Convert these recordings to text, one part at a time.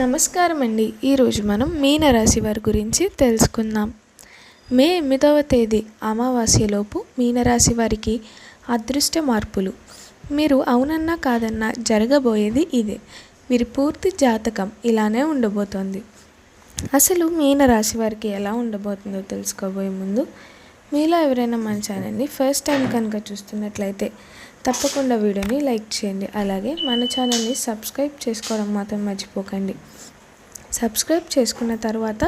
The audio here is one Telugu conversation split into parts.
నమస్కారం అండి ఈరోజు మనం మీనరాశి వారి గురించి తెలుసుకుందాం. మే ఎనిమిదవ తేదీ అమావాస్యలోపు మీనరాశి వారికి అదృష్ట మార్పులు. మీరు అవునన్నా కాదన్నా జరగబోయేది ఇదే. వీరి పూర్తి జాతకం ఇలానే ఉండబోతోంది. అసలు మీనరాశి వారికి ఎలా ఉండబోతుందో తెలుసుకోబోయే ముందు మీలో ఎవరైనా మన ఛానల్ని ఫస్ట్ టైం కనుక చూస్తున్నట్లయితే తప్పకుండా వీడియోని లైక్ చేయండి. అలాగే మన ఛానల్ని సబ్స్క్రైబ్ చేసుకోవడం మాత్రం మర్చిపోకండి. సబ్స్క్రైబ్ చేసుకున్న తర్వాత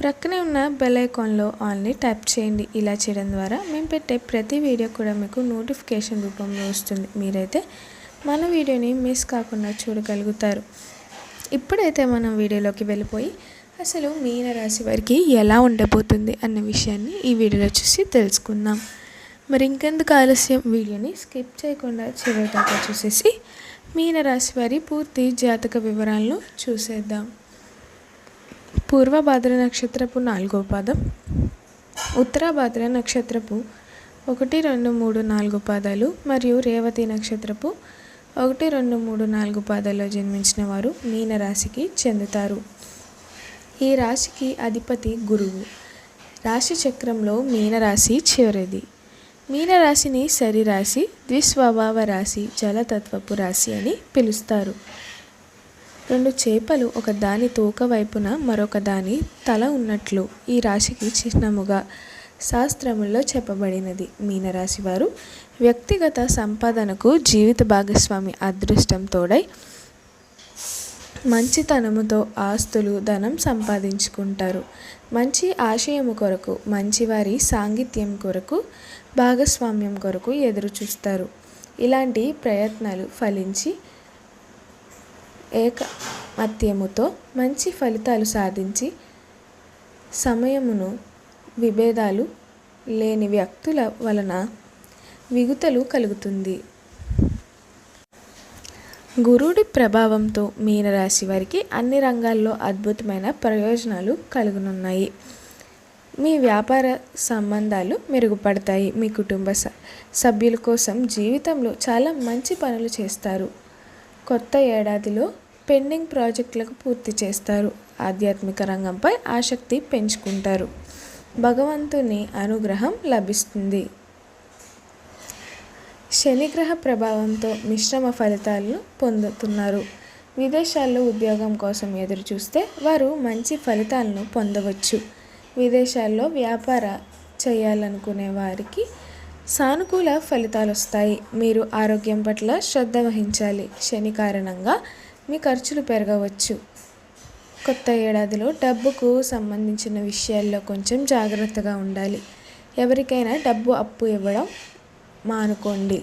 ప్రక్కనే ఉన్న బెల్ ఐకాన్లో ఆల్ని ట్యాప్ చేయండి. ఇలా చేయడం ద్వారా మేము పెట్టే ప్రతి వీడియో కూడా మీకు నోటిఫికేషన్ రూపంలో వస్తుంది. మీరైతే మన వీడియోని మిస్ కాకుండా చూడగలుగుతారు. ఇప్పుడైతే మనం వీడియోలోకి వెళ్ళిపోయి అసలు మీనరాశి వారికి ఎలా ఉండబోతుంది అన్న విషయాన్ని ఈ వీడియోలో చూసి తెలుసుకుందాం. మరి ఇంకెందుకు ఆలస్యం? వీడియోని స్కిప్ చేయకుండా చివరిదాకా చూసేసి మీనరాశి వారి పూర్తి జాతక వివరాలను చూసేద్దాం. పూర్వభాద్ర నక్షత్రపు నాలుగో పాదం ఉత్తరాభాద్ర నక్షత్రపు ఒకటి రెండు మూడు నాలుగు పాదాలు మరియు రేవతి నక్షత్రపు ఒకటి రెండు మూడు నాలుగు పాదాల్లో జన్మించిన వారు మీనరాశికి చెందుతారు. ఈ రాశికి అధిపతి గురువు. రాశి చక్రంలో మీనరాశి చివరిది. మీనరాశిని సరిరాశి ద్విస్వభావ రాశి జలతత్వపు రాశి అని పిలుస్తారు. రెండు చేపలు ఒక దాని తోక వైపున మరొక దాని తల ఉన్నట్లు ఈ రాశికి చిహ్నముగా శాస్త్రముల్లో చెప్పబడినది. మీనరాశి వారు వ్యక్తిగత సంపాదనకు జీవిత భాగస్వామి అదృష్టం తోడై మంచితనముతో ఆస్తులు ధనం సంపాదించుకుంటారు. మంచి ఆశయము కొరకు మంచివారి సాంగిత్యం కొరకు భాగస్వామ్యం కొరకు ఎదురు చూస్తారు. ఇలాంటి ప్రయత్నాలు ఫలించి ఏకమత్యముతో మంచి ఫలితాలు సాధించి సమయమును విభేదాలు లేని వ్యక్తుల వలన విగుతలు కలుగుతుంది. గురుడి ప్రభావంతో మీనరాశి వారికి అన్ని రంగాల్లో అద్భుతమైన ప్రయోజనాలు కలుగునున్నాయి. మీ వ్యాపార సంబంధాలు మెరుగుపడతాయి. మీ కుటుంబ సభ్యుల కోసం జీవితంలో చాలా మంచి పనులు చేస్తారు. కొత్త ఏడాదిలో పెండింగ్ ప్రాజెక్టులకు పూర్తి చేస్తారు. ఆధ్యాత్మిక రంగంపై ఆసక్తి పెంచుకుంటారు. భగవంతుని అనుగ్రహం లభిస్తుంది. శనిగ్రహ ప్రభావంతో మిశ్రమ ఫలితాలను పొందుతున్నారు. విదేశాల్లో ఉద్యోగం కోసం ఎదురు చూస్తే వారు మంచి ఫలితాలను పొందవచ్చు. విదేశాల్లో వ్యాపార చేయాలనుకునే వారికి సానుకూల ఫలితాలు వస్తాయి మీరు ఆరోగ్యం పట్ల శ్రద్ధ వహించాలి. శని కారణంగా మీ ఖర్చులు పెరగవచ్చు. కొత్త ఏడాదిలో డబ్బుకు సంబంధించిన విషయాల్లో కొంచెం జాగ్రత్తగా ఉండాలి. ఎవరికైనా డబ్బు అప్పు ఇవ్వడం మానుకోండి.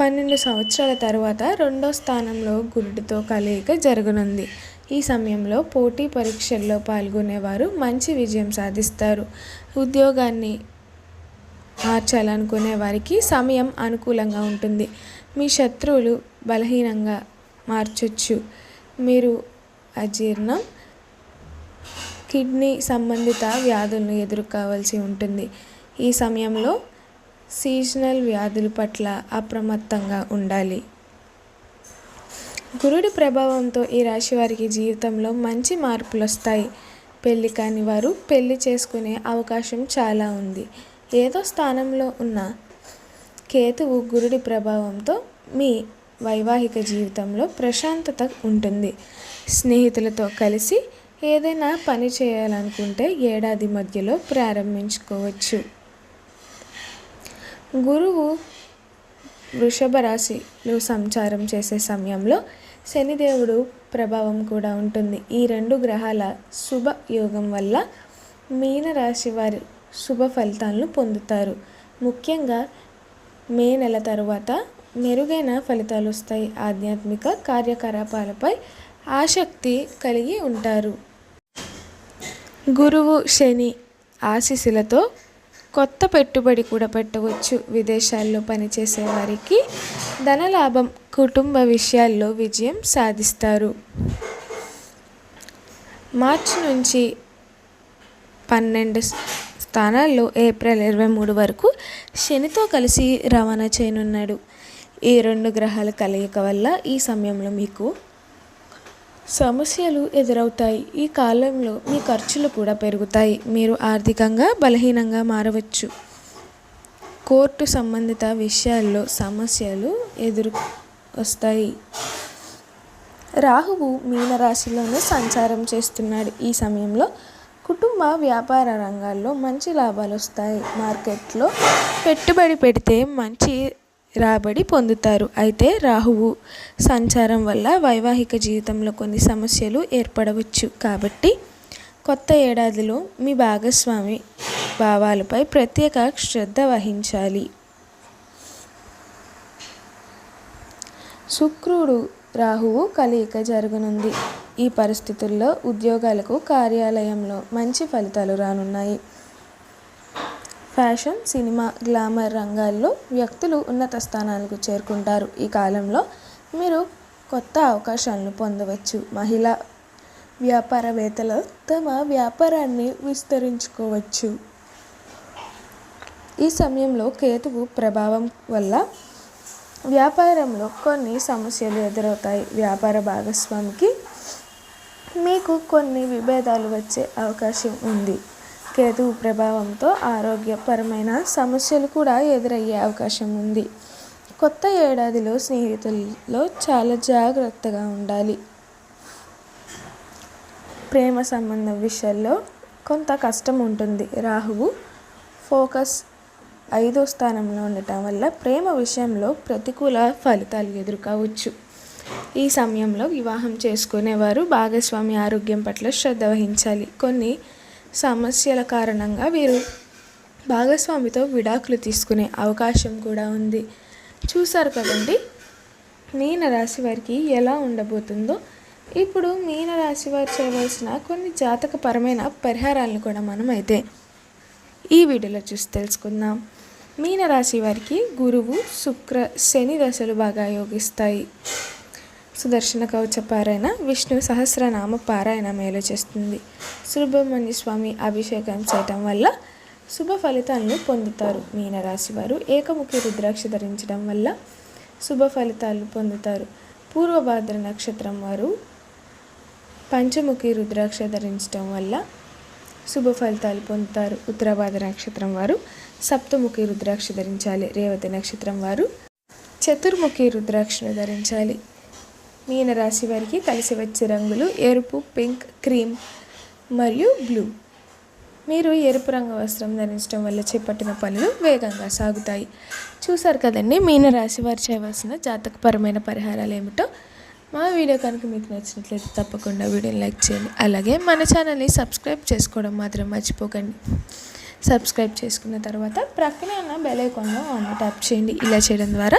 పన్నెండు సంవత్సరాల తర్వాత రెండో స్థానంలో గురుడితో కలయిక జరగనుంది. ఈ సమయంలో పోటీ పరీక్షల్లో పాల్గొనేవారు మంచి విజయం సాధిస్తారు. ఉద్యోగాన్ని మార్చాలనుకునే వారికి సమయం అనుకూలంగా ఉంటుంది. మీ శత్రువులు బలహీనంగా మార్చొచ్చు. మీరు అజీర్ణం కిడ్నీ సంబంధిత వ్యాధులను ఎదుర్కోవాల్సి ఉంటుంది. ఈ సమయంలో సీజనల్ వ్యాధుల పట్ల అప్రమత్తంగా ఉండాలి. గురుడి ప్రభావంతో ఈ రాశి వారికి జీవితంలో మంచి మార్పులు వస్తాయి పెళ్ళి కాని వారు పెళ్ళి చేసుకునే అవకాశం చాలా ఉంది. ఏదో స్థానంలో ఉన్న కేతువు గురుడి ప్రభావంతో మీ వైవాహిక జీవితంలో ప్రశాంతత ఉంటుంది. స్నేహితులతో కలిసి ఏదైనా పని చేయాలనుకుంటే ఏడాది మధ్యలో ప్రారంభించుకోవచ్చు. గురువు వృషభ రాశిలో సంచారం చేసే సమయంలో శనిదేవుడు ప్రభావం కూడా ఉంటుంది. ఈ రెండు గ్రహాల శుభ యోగం వల్ల మీనరాశి వారి శుభ ఫలితాలను పొందుతారు. ముఖ్యంగా మే నెల తరువాత మెరుగైన ఫలితాలు వస్తాయి. ఆధ్యాత్మిక కార్యకలాపాలపై ఆసక్తి కలిగి ఉంటారు. గురువు శని ఆశీస్సులతో కొత్త పెట్టుబడి కూడా పెట్టవచ్చు విదేశాల్లో పనిచేసే వారికి. ధనలాభం కుటుంబ విషయాల్లో విజయం సాధిస్తారు. మార్చి నుంచి పన్నెండు స్థానాల్లో ఏప్రిల్ ఇరవై మూడు వరకు శనితో కలిసి రవాణా చేయనున్నాడు. ఈ రెండు గ్రహాల కలయిక వల్ల ఈ సమయంలో మీకు సమస్యలు ఎదురవుతాయి. ఈ కాలంలో మీ ఖర్చులు కూడా పెరుగుతాయి. మీరు ఆర్థికంగా బలహీనంగా మారవచ్చు. కోర్టు సంబంధిత విషయాల్లో సమస్యలు ఎదురు వస్తాయి. రాహువు మీనరాశిలోనే సంచారం చేస్తున్నాడు. ఈ సమయంలో కుటుంబ వ్యాపార రంగాల్లో మంచి లాభాలు వస్తాయి. మార్కెట్లో పెట్టుబడి పెడితే మంచి రాబడి పొందుతారు. అయితే రాహువు సంచారం వల్ల వైవాహిక జీవితంలో కొన్ని సమస్యలు ఏర్పడవచ్చు. కాబట్టి కొత్త ఏడాదిలో మీ భాగస్వామి భావాలపై ప్రత్యేక శ్రద్ధ వహించాలి. శుక్రుడు రాహువు కలయిక జరగనుంది. ఈ పరిస్థితుల్లో ఉద్యోగాలకు కార్యాలయంలో మంచి ఫలితాలు రానున్నాయి. ఫ్యాషన్ సినిమా గ్లామర్ రంగాల్లో వ్యక్తులు ఉన్నత స్థానాలకు చేరుకుంటారు. ఈ కాలంలో మీరు కొత్త అవకాశాలను పొందవచ్చు. మహిళా వ్యాపారవేత్తలు తమ వ్యాపారాన్ని విస్తరించుకోవచ్చు. ఈ సమయంలో కేతువు ప్రభావం వల్ల వ్యాపారంలో కొన్ని సమస్యలు ఎదురవుతాయి. వ్యాపార భాగస్వామికి మీకు కొన్ని విభేదాలు వచ్చే అవకాశం ఉంది. కేతువు ప్రభావంతో ఆరోగ్యపరమైన సమస్యలు కూడా ఎదురయ్యే అవకాశం ఉంది. కొత్త ఏడాదిలో స్నేహితుల్లో చాలా జాగ్రత్తగా ఉండాలి. ప్రేమ సంబంధం విషయాల్లో కొంత కష్టం ఉంటుంది. రాహువు ఫోకస్ ఐదో స్థానంలో ఉండటం వల్ల ప్రేమ విషయంలో ప్రతికూల ఫలితాలు ఎదుర్కోవచ్చు. ఈ సమయంలో వివాహం చేసుకునేవారు భాగస్వామి ఆరోగ్యం పట్ల శ్రద్ధ వహించాలి. కొన్ని సమస్యల కారణంగా వీరు భాగస్వామితో విడాకులు తీసుకునే అవకాశం కూడా ఉంది. చూసారు కదండి? మీన రాశి వారికి ఎలా ఉండబోతుందో. ఇప్పుడు మీన రాశి వారు చేయవలసిన కొన్ని జాతకపరమైన పరిహారాలను కూడా మనం అయితే ఈ వీడియోలో చూసి తెలుసుకుందాం. మీనరాశి వారికి గురువు శుక్ర శని దశలు బాగా యోగిస్తాయి. సుదర్శన కవచ పారాయణ విష్ణు సహస్రనామ పారాయణ మేలు చేస్తుంది. సుబ్రహ్మణ్య స్వామి అభిషేకం చేయటం వల్ల శుభ ఫలితాలను పొందుతారు. మీనరాశి వారు ఏకముఖి రుద్రాక్ష ధరించడం వల్ల శుభ ఫలితాలు పొందుతారు. పూర్వభాద్ర నక్షత్రం వారు పంచముఖి రుద్రాక్ష ధరించడం వల్ల శుభ ఫలితాలు పొందుతారు. ఉత్తరాభాద్ర నక్షత్రం వారు సప్తముఖి రుద్రాక్ష ధరించాలి. రేవతి నక్షత్రం వారు చతుర్ముఖి రుద్రాక్షను ధరించాలి. మీనరాశి వారికి కలిసి వచ్చే రంగులు ఎరుపు పింక్ క్రీమ్ మరియు బ్లూ. మీరు ఎరుపు రంగు వస్త్రం ధరించడం వల్ల చేపట్టిన పనులు వేగంగా సాగుతాయి. చూసారు కదండి మీనరాశి వారు చేయవలసిన జాతకపరమైన పరిహారాలు ఏమిటో? మా వీడియో కనుక మీకు నచ్చినట్లయితే తప్పకుండా వీడియోని లైక్ చేయండి. అలాగే మన ఛానల్ని సబ్స్క్రైబ్ చేసుకోవడం మాత్రం మర్చిపోకండి. సబ్స్క్రైబ్ చేసుకున్న తర్వాత ప్రక్కనే ఉన్న బెల్ ఐకాన్లో ఆన్ ట్యాప్ చేయండి. ఇలా చేయడం ద్వారా